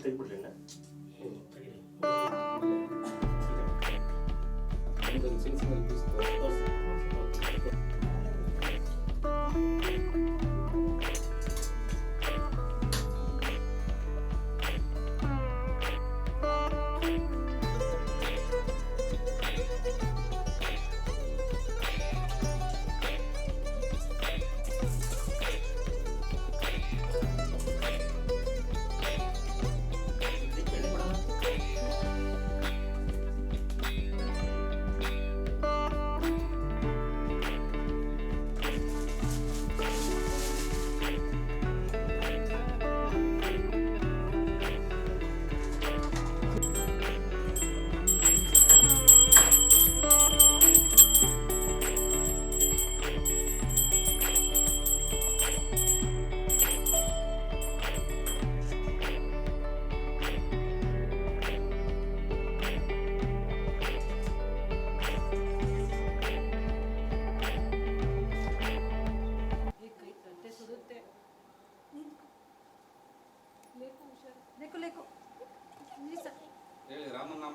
ಕೊಡಬ ಸ್ವಲ್ಪ ಚಾಕ್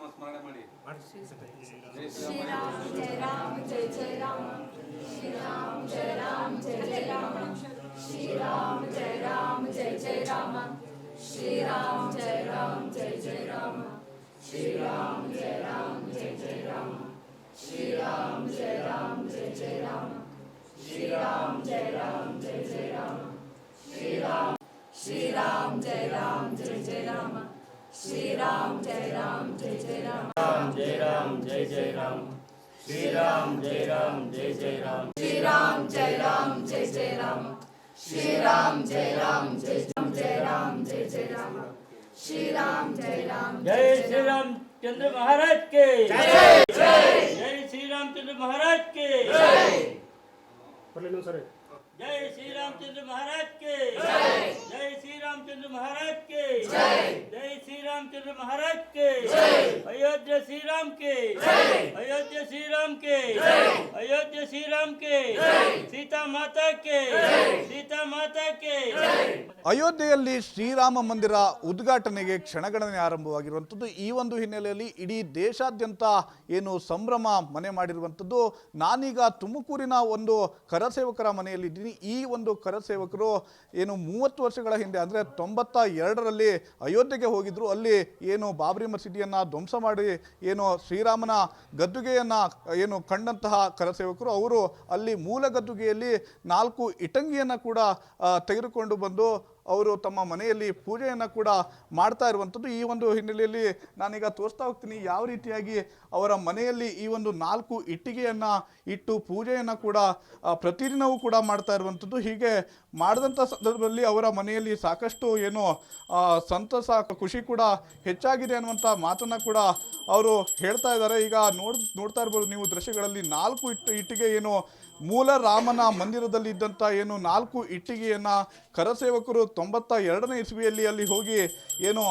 ನಾಮ ಸ್ಮರಣೆ ಮಾಡಿ. ಶ್ರೀರಾಮ ಜಯ ರಾಮ, ಜಯ ಜಯ ರಾಮ. ಶ್ರೀರಾಮ ಜಯ ರಾಮ, ಜಯ ಜಯ ರಾಮ. ಶ್ರೀರಾಮ ಜಯ ರಾಮ, ಜಯ ಜಯ ರಾಮ. ಶ್ರೀರಾಮ ಜಯ ರಾಮ, ಜಯ ಜಯ ರಾಮ. ಶ್ರೀರಾಮ ಜಯ ರಾಮ, ಜಯ ಜಯ ರಾಮ. ಶ್ರೀರಾಮ ಜಯ ರಾಮ, ಜಯ ಜಯ ರಾಮ. ಶ್ರೀರಾಮ ಜಯ ರಾಮ, ಜಯ ಜಯ ರಾಮ. ಶ್ರೀರಾಮ ಶ್ರೀರಾಮ ಜಯ ರಾಮ, ಜಯ ಜಯ ರಾಮ. श्री राम जय राम जय जय राम राम जय राम जय जय राम श्री राम जय राम जय जय राम श्री राम जय राम जय जय राम श्री राम जय राम जय राम जय राम जय जय राम श्री राम जय राम जय श्री राम चंद्र महाराज के जय जय श्री राम चंद्र महाराज के जय जय श्री रामचंद्र महाराज के। जय। जय श्री रामचंद्र महाराज के। जय। जय श्री रामचंद्र महाराज के। जय। अयोध्या श्री राम के। जय। अयोध्या श्री राम के जय सीता माता के जय सीता माता के जय ಅಯೋಧ್ಯೆಯಲ್ಲಿ ಶ್ರೀರಾಮ ಮಂದಿರ ಉದ್ಘಾಟನೆಗೆ ಕ್ಷಣಗಣನೆ ಆರಂಭವಾಗಿರುವಂಥದ್ದು ಈ ಒಂದು ಹಿನ್ನೆಲೆಯಲ್ಲಿ ಇಡೀ ದೇಶಾದ್ಯಂತ ಏನು ಸಂಭ್ರಮ ಮನೆ ಮಾಡಿರುವಂಥದ್ದು ನಾನೀಗ ತುಮಕೂರಿನ ಒಂದು ಕರಸೇವಕರ ಮನೆಯಲ್ಲಿದ್ದೀನಿ ಈ ಒಂದು ಕರಸೇವಕರು ಏನು ಮೂವತ್ತು ವರ್ಷಗಳ ಹಿಂದೆ ಅಂದರೆ ತೊಂಬತ್ತ ಎರಡರಲ್ಲಿ ಅಯೋಧ್ಯೆಗೆ ಹೋಗಿದ್ರು ಅಲ್ಲಿ ಏನು ಬಾಬರಿ ಮಸೀದಿಯನ್ನು ಧ್ವಂಸ ಮಾಡಿ ಏನು ಶ್ರೀರಾಮನ ಗದ್ದುಗೆಯನ್ನು ಏನು ಕಂಡಂತಹ ಕರಸೇವಕರು ಅವರು ಅಲ್ಲಿ ಮೂಲ ಗದ್ದುಗೆಯಲ್ಲಿ ನಾಲ್ಕು ಇಟಂಗಿಯನ್ನು ಕೂಡ ತೆಗೆದುಕೊಂಡು ಬಂದು ಅವರು ತಮ್ಮ ಮನೆಯಲ್ಲಿ ಪೂಜೆಯನ್ನು ಕೂಡ ಮಾಡ್ತಾ ಇರುವಂಥದ್ದು. ಈ ಒಂದು ಹಿನ್ನೆಲೆಯಲ್ಲಿ ನಾನೀಗ ತೋರಿಸ್ತಾ ಹೋಗ್ತೀನಿ. ಯಾವ ರೀತಿಯಾಗಿ ಅವರ ಮನೆಯಲ್ಲಿ ಈ ಒಂದು ನಾಲ್ಕು ಇಟ್ಟಿಗೆಯನ್ನು ಇಟ್ಟು ಪೂಜೆಯನ್ನು ಕೂಡ ಪ್ರತಿದಿನವೂ ಕೂಡ ಮಾಡ್ತಾ ಇರುವಂಥದ್ದು. ಹೀಗೆ ಮಾಡಿದಂಥ ಸಂದರ್ಭದಲ್ಲಿ ಅವರ ಮನೆಯಲ್ಲಿ ಸಾಕಷ್ಟು ಏನು ಸಂತಸ, ಖುಷಿ ಕೂಡ ಹೆಚ್ಚಾಗಿದೆ ಅನ್ನುವಂಥ ಮಾತನ್ನು ಕೂಡ ಅವರು ಹೇಳ್ತಾ ಇದ್ದಾರೆ. ಈಗ ನೋಡ್, ನೋಡ್ತಾ ಇರ್ಬೋದು ನೀವು ದೃಶ್ಯಗಳಲ್ಲಿ ನಾಲ್ಕು ಇಟ್ಟು, ಇಟ್ಟಿಗೆ ಏನು, ಮೂಲ ರಾಮನ ಮಂದಿರದಲ್ಲಿ ಇದ್ದಂಥ ಏನು ನಾಲ್ಕು ಇಟ್ಟಿಗೆಯನ್ನು ಕರಸೇವಕರು ತೊಂಬತ್ತ ಎರಡನೇ ಇಸ್ವಿಯಲ್ಲಿ ಅಲ್ಲಿ ಹೋಗಿ ಏನು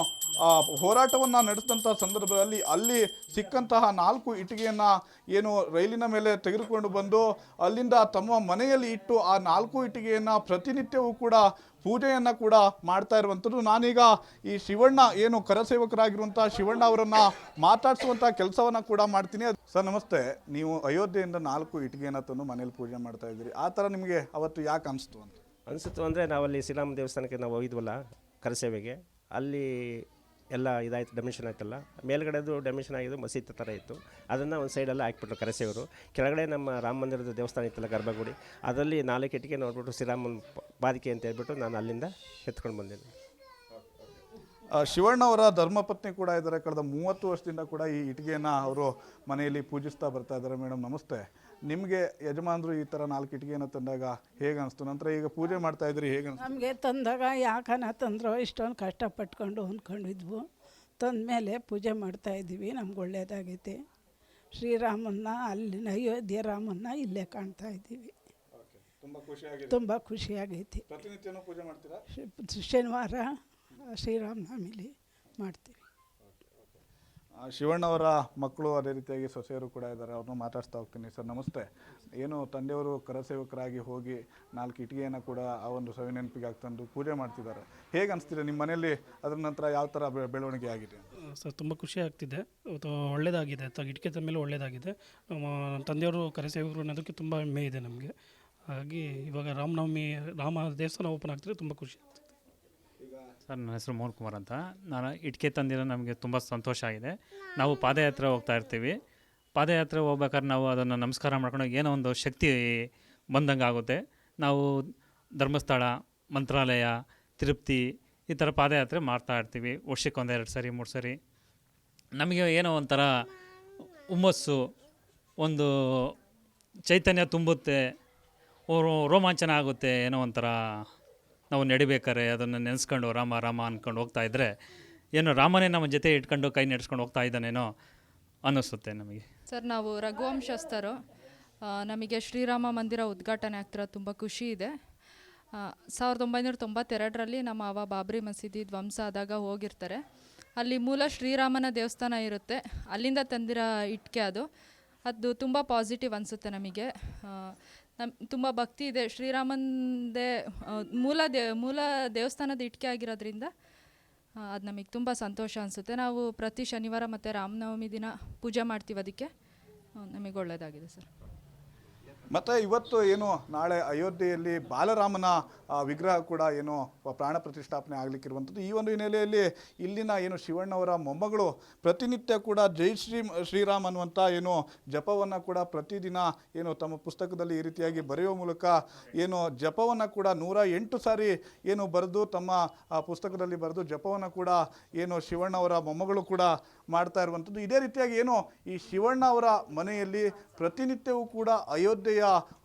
ಹೋರಾಟವನ್ನು ನಡೆಸಿದಂಥ ಸಂದರ್ಭದಲ್ಲಿ ಅಲ್ಲಿ ಸಿಕ್ಕಂತಹ ನಾಲ್ಕು ಇಟ್ಟಿಗೆಯನ್ನು ಏನು ರೈಲಿನ ಮೇಲೆ ತೆಗೆದುಕೊಂಡು ಬಂದು ಅಲ್ಲಿಂದ ತಮ್ಮ ಮನೆಯಲ್ಲಿ ಇಟ್ಟು ಆ ನಾಲ್ಕು ಇಟ್ಟಿಗೆಯನ್ನು ಪ್ರತಿನಿತ್ಯವೂ ಕೂಡ ಪೂಜೆಯನ್ನು ಕೂಡ ಮಾಡ್ತಾ ಇರುವಂಥದ್ದು. ನಾನೀಗ ಈ ಶಿವಣ್ಣ ಏನು ಕರಸೇವಕರಾಗಿರುವಂಥ ಶಿವಣ್ಣ ಅವರನ್ನು ಮಾತಾಡಿಸುವಂಥ ಕೆಲಸವನ್ನು ಕೂಡ ಮಾಡ್ತೀನಿ. ಸರ್, ನಮಸ್ತೆ. ನೀವು ಅಯೋಧ್ಯೆಯಿಂದ ನಾಲ್ಕು ಇಟ್ಟಿಗೆಯನ್ನು ತಂದು ಮನೇಲಿ ಪೂಜೆ ಮಾಡ್ತಾ ಇದ್ದೀರಿ. ಆ ಥರ ನಿಮಗೆ ಅವತ್ತು ಯಾಕೆ ಅನಿಸ್ತು ಅಂತ? ಅನಿಸುತ್ತು ಅಂದರೆ ನಾವಲ್ಲಿ ಶ್ರೀರಾಮ ದೇವಸ್ಥಾನಕ್ಕೆ ನಾವು ಹೋಗಿದ್ವಲ್ಲ ಕರಸೇವೆಗೆ ಅಲ್ಲಿ ಎಲ್ಲ ಇದಾಯ್ತು ಡಮಿಷನ್ ಆಯ್ತಲ್ಲ. ಮೇಲ್ಗಡೆದು ಡಮಿಷನ್ ಆಗಿದ್ದು ಮಸೀದಿ ಥರ ಇತ್ತು. ಅದನ್ನು ಒಂದು ಸೈಡೆಲ್ಲ ಹಾಕ್ಬಿಟ್ರು ಕರಸೇವರು. ಕೆಳಗಡೆ ನಮ್ಮ ರಾಮ ಮಂದಿರದ ದೇವಸ್ಥಾನ ಇತ್ತಲ್ಲ ಗರ್ಭಗುಡಿ ಅದರಲ್ಲಿ ನಾಲ್ಕು ಇಟ್ಟಿಗೆ ನೋಡ್ಬಿಟ್ಟು ಶ್ರೀರಾಮನ ಪಾದಿಕೆ ಅಂತ ಹೇಳ್ಬಿಟ್ಟು ನಾನು ಅಲ್ಲಿಂದ ಎತ್ಕೊಂಡು ಬಂದಿದ್ದೆ ಆ, ಶಿವಣ್ಣ ಅವರ ಧರ್ಮಪತ್ನಿ ಕೂಡ ಇದ್ದಾರೆ. ಕಳೆದ ಮೂವತ್ತು ವರ್ಷದಿಂದ ಕೂಡ ಈ ಇಟ್ಟಿಗೆಯನ್ನು ಅವರು ಮನೆಯಲ್ಲಿ ಪೂಜಿಸ್ತಾ ಬರ್ತಾ ಇದ್ದಾರೆ. ಮೇಡಮ್ ನಮಸ್ತೆ. ನಿಮಗೆ ಯಜಮಾನರು ಈ ಥರ ನಾಲ್ಕು ಏನೋ ತಂದಾಗ ಹೇಗೆ ಅನಿಸ್ತು? ನಂತರ ಈಗ ಪೂಜೆ ಮಾಡ್ತಾ ಇದ್ರಿ ಹೇಗೆ ಅನಿಸ್ತು? ನಮಗೆ ತಂದಾಗ ಯಾಕನ ತಂದ್ರೋ ಇಷ್ಟೊಂದು ಕಷ್ಟಪಟ್ಕೊಂಡು ಹೊಂದ್ಕೊಂಡಿದ್ವು. ತಂದಮೇಲೆ ಪೂಜೆ ಮಾಡ್ತಾ ಇದ್ದೀವಿ ನಮ್ಗೆ ಒಳ್ಳೇದಾಗೈತೆ. ಶ್ರೀರಾಮನ್ನ ಅಲ್ಲಿನ ಅಯೋಧ್ಯೆ ರಾಮನ್ನ ಇಲ್ಲೇ ಕಾಣ್ತಾ ಇದ್ದೀವಿ. ತುಂಬ ಖುಷಿಯಾಗಿದೆ ತುಂಬ ಖುಷಿಯಾಗೈತಿ ಪ್ರತಿನಿತ್ಯನೂ ಪೂಜೆ ಮಾಡ್ತೀರಾ? ಶನಿವಾರ ಶ್ರೀರಾಮನವಮಿಲಿ ಮಾಡ್ತೀವಿ. ಶಿವಣ್ಣವರ ಮಕ್ಕಳು ಅದೇ ರೀತಿಯಾಗಿ ಸೊಸೆಯರು ಕೂಡ ಇದ್ದಾರೆ, ಅವ್ರನ್ನೂ ಮಾತಾಡ್ತಾ ಹೋಗ್ತೀನಿ ಸರ್. ನಮಸ್ತೆ. ಏನು ತಂದೆಯವರು ಕರಸೇವಕರಾಗಿ ಹೋಗಿ ನಾಲ್ಕು ಇಟ್ಟಿಗೆಯನ್ನು ಕೂಡ ಆ ಒಂದು ಸವಿ ನೆನಪಿಗಾಗಿ ತಂದು ಪೂಜೆ ಮಾಡ್ತಿದ್ದಾರೆ. ಹೇಗೆ ಅನಿಸ್ತಿದೆ ನಿಮ್ಮ ಮನೆಯಲ್ಲಿ? ಅದರ ನಂತರ ಯಾವ ಥರ ಬೆಳವಣಿಗೆ ಆಗಿದೆ? ಸರ್, ತುಂಬ ಖುಷಿ ಆಗ್ತಿದೆ. ಒಳ್ಳೆಯದಾಗಿದೆ ಇಟ್ಕೆ ತಂದ ಮೇಲೆ ಒಳ್ಳೆಯದಾಗಿದೆ ನಮ್ಮ ತಂದೆಯವರು ಕರಸೇವಕರು ಅನ್ನೋದಕ್ಕೆ ತುಂಬ ಹೆಮ್ಮೆ ಇದೆ ನಮಗೆ. ಹಾಗಾಗಿ ಇವಾಗ ರಾಮನವಮಿ, ರಾಮ ದೇವಸ್ಥಾನ ಓಪನ್ ಆಗ್ತಿದ್ರೆ ತುಂಬ ಖುಷಿ ಆಗ್ತಿದೆ. ಸರ್ ನನ್ನ ಹೆಸರು ಮೋಹನ್ ಕುಮಾರ್ ಅಂತ. ನಾನು ಇಟ್ಕೆ ತಂದಿರೋ ನಮಗೆ ತುಂಬ ಸಂತೋಷ ಆಗಿದೆ. ನಾವು ಪಾದಯಾತ್ರೆ ಹೋಗ್ತಾ ಇರ್ತೀವಿ. ಪಾದಯಾತ್ರೆ ಹೋಗ್ಬೇಕಾದ್ರೆ ನಾವು ಅದನ್ನು ನಮಸ್ಕಾರ ಮಾಡ್ಕೊಂಡು ಏನೋ ಒಂದು ಶಕ್ತಿ ಬಂದಂಗೆ ಆಗುತ್ತೆ. ನಾವು ಧರ್ಮಸ್ಥಳ ಮಂತ್ರಾಲಯ ತಿರುಪ್ತಿ ಈ ಥರ ಪಾದಯಾತ್ರೆ ಮಾಡ್ತಾ ಇರ್ತೀವಿ. ವರ್ಷಕ್ಕೆ ಒಂದೆರಡು ಸರಿ ಮೂರು ಸರಿ. ನಮಗೆ ಏನೋ ಒಂಥರ ಹುಮ್ಮಸ್ಸು ಒಂದು ಚೈತನ್ಯ ತುಂಬುತ್ತೆ ರೋಮಾಂಚನ ಆಗುತ್ತೆ ಏನೋ ಒಂಥರ ನಾವು ನಡಿಬೇಕಾರೆ ಅದನ್ನು ನೆನೆಸ್ಕೊಂಡು ರಾಮ ರಾಮ ಅಂದ್ಕೊಂಡು ಹೋಗ್ತಾ ಇದ್ದರೆ ಏನು ರಾಮನೇ ನಮ್ಮ ಜೊತೆ ಇಟ್ಕೊಂಡು ಕೈ ನಡೆಸ್ಕೊಂಡು ಹೋಗ್ತಾ ಇದ್ದಾನೇನೋ ಅನ್ನಿಸುತ್ತೆ ನಮಗೆ. ಸರ್, ನಾವು ರಘುವಂಶಸ್ಥರು. ನಮಗೆ ಶ್ರೀರಾಮ ಮಂದಿರ ಉದ್ಘಾಟನೆ ಆಗ್ತಿರೋ ತುಂಬ ಖುಷಿ ಇದೆ. ಸಾವಿರದ ಒಂಬೈನೂರ ತೊಂಬತ್ತೆರಡರಲ್ಲಿ ನಮ್ಮ ಅವ ಬಾಬ್ರಿ ಮಸೀದಿ ಧ್ವಂಸ ಆದಾಗ ಹೋಗಿರ್ತಾರೆ. ಅಲ್ಲಿ ಮೂಲ ಶ್ರೀರಾಮನ ದೇವಸ್ಥಾನ ಇರುತ್ತೆ. ಅಲ್ಲಿಂದ ತಂದಿರೋ ಇಟ್ಕೆ ಅದು. ಅದು ತುಂಬ ಪಾಸಿಟಿವ್ ಅನಿಸುತ್ತೆ ನಮಗೆ. ನಮ್, ತುಂಬ ಭಕ್ತಿ ಇದೆ. ಶ್ರೀರಾಮಂದೇ ಮೂಲ ದೇ, ಮೂಲ ದೇವಸ್ಥಾನದ ಇಟ್ಕೆ ಆಗಿರೋದ್ರಿಂದ ಅದು ನಮಗೆ ತುಂಬ ಸಂತೋಷ ಅನಿಸುತ್ತೆ. ನಾವು ಪ್ರತಿ ಶನಿವಾರ ಮತ್ತು ರಾಮನವಮಿ ದಿನ ಪೂಜೆ ಮಾಡ್ತೀವಿ ಅದಕ್ಕೆ. ನಮಗೆ ಒಳ್ಳೆಯದಾಗಿದೆ ಸರ್. ಮತ್ತು ಇವತ್ತು ಏನು ನಾಳೆ ಅಯೋಧ್ಯೆಯಲ್ಲಿ ಬಾಲರಾಮನ ವಿಗ್ರಹ ಕೂಡ ಏನು ಪ್ರಾಣ ಪ್ರತಿಷ್ಠಾಪನೆ ಆಗಲಿಕ್ಕಿರುವಂಥದ್ದು. ಈ ಒಂದು ಹಿನ್ನೆಲೆಯಲ್ಲಿ ಇಲ್ಲಿನ ಏನು ಶಿವಣ್ಣವರ ಮೊಮ್ಮಗಳು ಪ್ರತಿನಿತ್ಯ ಕೂಡ ಜೈ ಶ್ರೀ, ಶ್ರೀರಾಮ್ ಅನ್ನುವಂಥ ಏನು ಜಪವನ್ನು ಕೂಡ ಪ್ರತಿದಿನ ಏನು ತಮ್ಮ ಪುಸ್ತಕದಲ್ಲಿ ಈ ರೀತಿಯಾಗಿ ಬರೆಯುವ ಮೂಲಕ ಏನು ಜಪವನ್ನು ಕೂಡ ನೂರ ಎಂಟು ಸಾರಿ ಏನು ಬರೆದು ತಮ್ಮ ಪುಸ್ತಕದಲ್ಲಿ ಬರೆದು ಜಪವನ್ನು ಕೂಡ ಏನು ಶಿವಣ್ಣವರ ಮೊಮ್ಮಗಳು ಕೂಡ ಮಾಡ್ತಾ ಇರುವಂಥದ್ದು. ಇದೇ ರೀತಿಯಾಗಿ ಏನು ಈ ಶಿವಣ್ಣ ಅವರ ಮನೆಯಲ್ಲಿ ಪ್ರತಿನಿತ್ಯವೂ ಕೂಡ ಅಯೋಧ್ಯೆಯ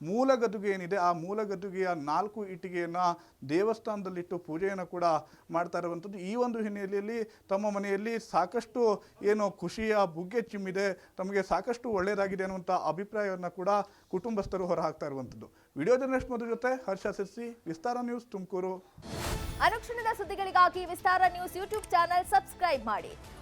ಮೂಲ ಗದ್ದುಗೆ ಏನಿದೆ ಆ ಮೂಲಗದುಗೆಯ ನಾಲ್ಕು ಇಟ್ಟಿಗೆಯನ್ನು ದೇವಸ್ಥಾನದಲ್ಲಿಟ್ಟು ಪೂಜೆಯನ್ನು ಕೂಡ ಮಾಡ್ತಾ ಇರುವಂಥದ್ದು. ಈ ಒಂದು ಹಿನ್ನೆಲೆಯಲ್ಲಿ ತಮ್ಮ ಮನೆಯಲ್ಲಿ ಸಾಕಷ್ಟು ಏನು ಖುಷಿಯ ಬುಗ್ಗೆ ಚಿಮ್ಮಿದೆ, ತಮಗೆ ಸಾಕಷ್ಟು ಒಳ್ಳೆಯದಾಗಿದೆ ಅನ್ನುವಂಥ ಅಭಿಪ್ರಾಯವನ್ನು ಕೂಡ ಕುಟುಂಬಸ್ಥರು ಹೊರಹಾಕ್ತಾ ಇರುವಂಥದ್ದು. ವಿಡಿಯೋ ಜರ್ನಲಿಸ್ಟ್ ಮಧು ಜೊತೆ ಹರ್ಷ ಸಿರ್ಸಿ ವಿಸ್ತಾರ ನ್ಯೂಸ್ ತುಮಕೂರು. ಅನುಕ್ಷಣದ ಸುದ್ದಿಗಳಿಗಾಗಿ Vistara news YouTube channel subscribe ಮಾಡಿ.